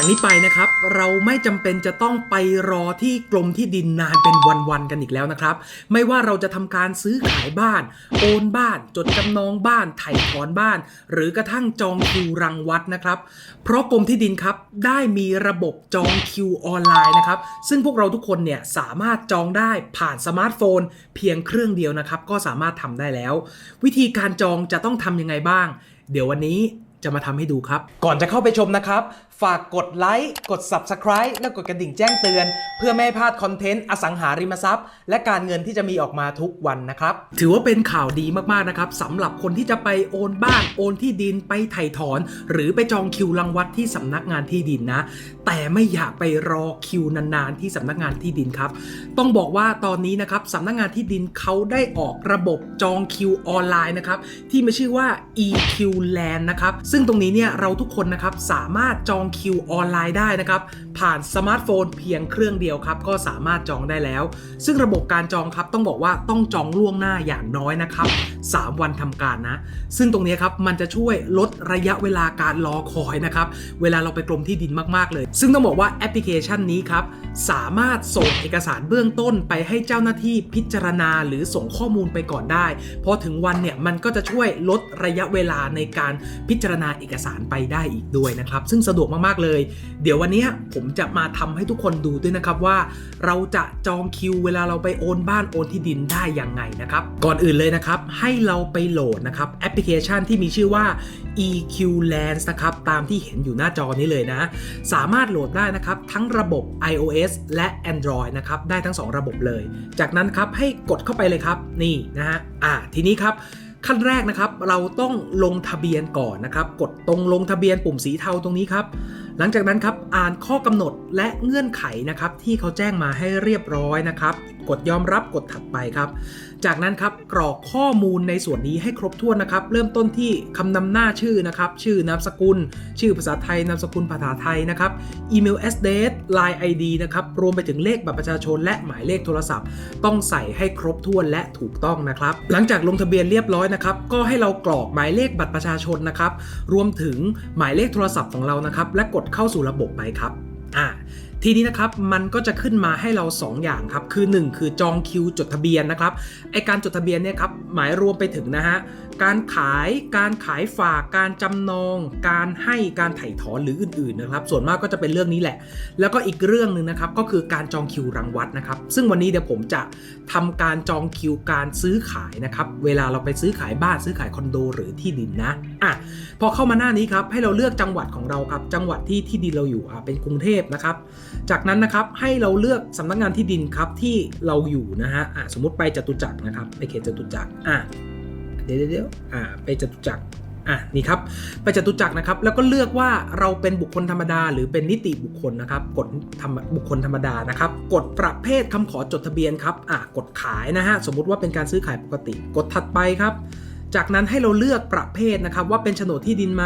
จากนี้ไปนะครับ เราไม่จำเป็นจะต้องไปรอที่กรมที่ดินนานเป็นวันๆกันอีกแล้วนะครับ ไม่ว่าเราจะทำการซื้อขายบ้าน โอนบ้าน จดจำนองบ้าน ไถ่ถอนบ้าน หรือกระทั่งจองคิวรังวัดนะครับ เพราะกรมที่ดินครับได้มีระบบจองคิวออนไลน์นะครับ ซึ่งพวกเราทุกคนเนี่ยสามารถจองได้ผ่านสมาร์ทโฟน เพียงเครื่องเดียวนะครับ ก็สามารถทำได้แล้ว วิธีการจองจะต้องทำยังไงบ้าง เดี๋ยววันนี้ จะมาทำให้ดูครับ ก่อนจะเข้าไปชมนะครับ ฝากกดไลค์กด Subscribe และกดกระดิ่งแจ้งเตือน เพื่อไม่ให้พลาดคอนเทนต์อสังหาริมทรัพย์ และการเงินที่จะมีออกมาทุกวันนะครับ ถือว่าเป็นข่าวดีมากๆนะครับสำหรับคนที่จะไปโอนบ้านโอนที่ดินไปไถ่ถอน หรือไปจองคิวรังวัดที่สำนักงานที่ดินนะ แต่ไม่อยากไปรอคิวนานๆที่สำนักงานที่ดินครับต้องบอกว่าตอนนี้นะครับสำนักงานที่ดินเขาได้ออกระบบจองคิวออนไลน์นะครับที่มีชื่อว่า EQ Land นะครับซึ่งตรงนี้เนี่ยเราทุกคนนะครับสามารถจองคิวออนไลน์ได้นะครับผ่านสมาร์ทโฟนเพียงเครื่องเดียวครับก็สามารถจองได้แล้ว ซึ่งระบบการจองครับต้องบอกว่าต้องจองล่วงหน้าอย่างน้อยนะครับ 3 วันทำการนะ ซึ่งตรงนี้ครับมันจะช่วยลดระยะเวลาการรอคอยนะครับเวลาเราไปกรมที่ดินมากๆเลย ซึ่งต้องบอกว่าแอปพลิเคชันนี้ครับสามารถส่งเอกสารเบื้องต้นไปให้เจ้าหน้าที่พิจารณาหรือส่งข้อมูลไปก่อนได้พอถึงวันเนี่ยมันก็จะช่วยลดระยะเวลาในการพิจารณานาเอกสารไปได้อีกด้วยนะครับ ซึ่งสะดวกมากๆเลย เดี๋ยววันนี้ผมจะมาทำให้ทุกคนดูด้วยนะครับว่า เราจะจองคิวเวลาเราไปโอนบ้านโอนที่ดินได้ยังไงนะครับ ก่อนอื่นเลยนะครับให้เราไปโหลดนะครับแอปพลิเคชันที่มีชื่อว่า EQ Lens นะครับตามที่เห็นอยู่หน้าจอนี้เลยนะ สามารถโหลดได้นะครับทั้งระบบ iOS และ Android นะครับได้ทั้ง 2 ระบบเลย จากนั้นครับให้กดเข้าไปเลยครับนี่นะฮะอ่าทีนี้ครับ ขั้นแรกนะครับ เราต้องลงทะเบียนก่อนนะครับ กดตรงลงทะเบียนปุ่มสีเทาตรงนี้ครับ หลังจากนั้นครับอ่านข้อกำหนดและเงื่อนไขนะครับ ที่เขาแจ้งมาให้เรียบร้อยนะครับ กดยอมรับกดถัดไปครับ จากนั้นครับกรอกข้อมูลในส่วนนี้ให้ครบถ้วนนะครับ เริ่มต้นที่คำนำหน้าชื่อนะครับ ชื่อนามสกุล ชื่อภาษาไทยนามสกุลภาษาไทยนะครับ อีเมล address line ID นะครับ รวมไปถึงเลขบัตรประชาชน และหมายเลขโทรศัพท์ ต้องใส่ให้ครบถ้วนและถูกต้องนะครับ หลังจากลงทะเบียนเรียบร้อยนะครับ ก็ให้เรากรอกหมายเลขบัตรประชาชนนะครับ รวมถึงหมายเลขโทรศัพท์ของเรานะครับ และกดเข้าสู่ระบบไปครับ ทีนี้นะครับมันก็จะขึ้นมาให้เรา 2 อย่างครับ คือ 1 คือจองคิวจดทะเบียนนะครับไอการจดทะเบียนเนี่ยครับหมายรวมไปถึงนะฮะการขายการขายฝากการจำนอง การให้การไถ่ถอนหรืออื่นๆนะครับส่วนมากก็จะเป็นเรื่องนี้แหละ แล้วก็อีกเรื่องหนึ่งนะครับก็คือการจองคิวรังวัดนะครับซึ่งวันนี้เดี๋ยวผมจะทำการจองคิวการซื้อขายนะครับเวลาเราไปซื้อขายบ้านซื้อขายคอนโดหรือที่ดินนะอะพอเข้ามาหน้านี้ครับให้เราเลือกจังหวัดของเราครับจังหวัดที่ที่ดินเราอยู่อะเป็นกรุงเทพนะครับจากนั้นนะครับให้เราเลือกสำนักงานที่ดินครับที่เราอยู่นะฮะอะสมมติไปจตุจักรนะครับไปเขตจตุจักรอะเดี๋ยวเดี๋ยวอะไปจตุจักรอะนี่ครับไปจตุจักรนะครับแล้วก็เลือกว่าเราเป็นบุคคลธรรมดา หรือเป็นนิติบุคคลนะครับกดบุคคลธรรมดานะครับกดประเภทคำขอจดทะเบียนครับอะกดขายนะฮะสมมุติว่าเป็นการซื้อขายปกติ กดถัดไปครับ จากนั้นให้เราเลือกประเภทนะครับว่าเป็นโฉนดที่ดินไหม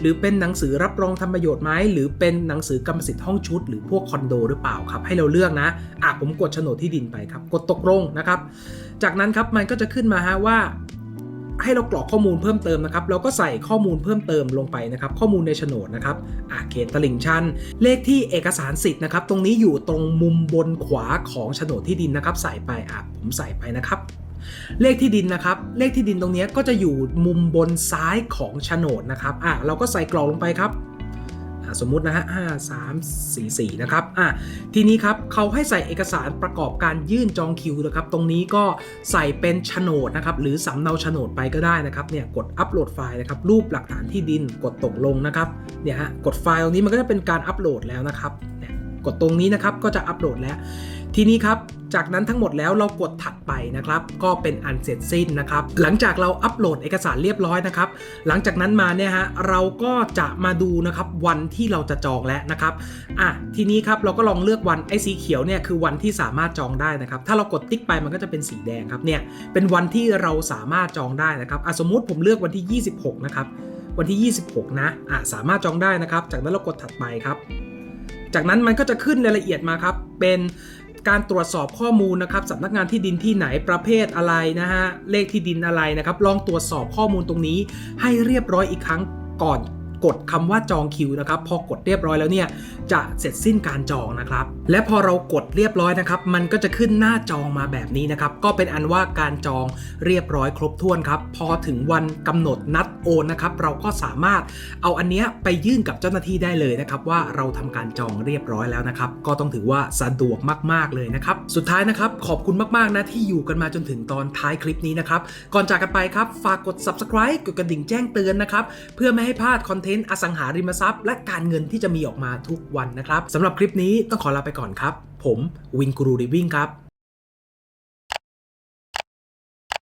หรือเป็นหนังสือรับรองทำประโยชน์ไหมหรือเป็นหนังสือกรรมสิทธิ์ห้องชุด หรือพวกคอนโดหรือเปล่าครับให้เราเลือกนะอะผมกดโฉนดที่ดินไปครับกดตกลงนะครับ จากนั้นครับมันก็จะขึ้นมาฮะว่าให้เรากรอกข้อมูลเพิ่มเติมนะครับเราก็ใส่ข้อมูลเพิ่มเติมลงไปนะครับ ข้อมูลในโฉนดนะครับอะเขตตลิ่งชัน เลขที่เอกสารสิทธิ์นะครับ ตรงนี้อยู่ตรงมุมบนขวาของโฉนดที่ดินนะครับ ใส่ไปอะผมใส่ไปนะครับ เลขที่ดินนะครับ เลขที่ดินตรงนี้ก็จะอยู่มุมบนซ้ายของโฉนดนะครับอะเราก็ใส่กรอกลงไปครับอะสมมุตินะฮะห้าสามสี่สี่นะครับอะทีนี้ครับเขาให้ใส่เอกสารประกอบการยื่นจองคิวนะครับ ตรงนี้ก็ใส่เป็นโฉนดนะครับ หรือสำเนาโฉนดไปก็ได้นะครับ เนี่ย กดอัปโหลดไฟล์นะครับ รูปหลักฐานที่ดิน กดตกลงนะครับ เนี่ยฮะ กดไฟล์ตรงนี้มันก็จะเป็นการอัปโหลดแล้วนะครับ กดตรงนี้นะครับก็จะอัปโหลดแล้ว ทีนี้ครับจากนั้นทั้งหมดแล้วเรากดถัดไปนะครับ ก็เป็นอันเสร็จสิ้นนะครับ หลังจากเราอัปโหลดเอกสารเรียบร้อยนะครับ หลังจากนั้นมาเนี่ยฮะเราก็จะมาดูนะครับวันที่เราจะจองแล้วนะครับอะทีนี้ครับเราก็ลองเลือกวันไอ้สีเขียวเนี่ยคือวันที่สามารถจองได้นะครับ ถ้าเรากดติ๊กไปมันก็จะเป็นสีแดงครับเนี่ยเป็นวันที่เราสามารถจองได้นะครับอะสมมุติผมเลือกวันที่ 26 นะครับวันที่ 26 นะอะสามารถจองได้นะครับ จากนั้นเรากดถัดไปครับ จากนั้นมันก็จะขึ้นรายละเอียดมาครับ เป็นการตรวจสอบข้อมูลนะครับสำนักงานที่ดินที่ไหนประเภทอะไรนะฮะเลขที่ดินอะไรนะครับ ลองตรวจสอบข้อมูลตรงนี้ให้เรียบร้อยอีกครั้งก่อน กดคำว่าจองคิวนะครับ พอกดเรียบร้อยแล้วเนี่ยจะเสร็จสิ้นการจองนะครับ และพอเรากดเรียบร้อยนะครับ มันก็จะขึ้นหน้าจองมาแบบนี้นะครับ ก็เป็นอันว่าการจองเรียบร้อยครบถ้วนครับ พอถึงวันกำหนดนัดโอนนะครับ เราก็สามารถเอาอันเนี้ยไปยื่นกับเจ้าหน้าที่ได้เลยนะครับ ว่าเราทำการจองเรียบร้อยแล้วนะครับ ก็ต้องถือว่าสะดวกมาก ๆเลยนะครับ สุดท้ายนะครับ ขอบคุณมากๆนะที่อยู่กันมาจนถึงตอนท้ายคลิปนี้นะครับ ก่อนจากกันไปครับ ฝากกด subscribe กดกระดิ่งแจ้งเตือนนะครับ เพื่อไม่ให้พลาดคอนเทนต์อสังหาริมทรัพย์ และการเงินที่จะมีออกมาทุกวันนะครับสำหรับคลิปนี้ต้องขอลาไปก่อนครับ ผมวินกรูริวิ่งครับ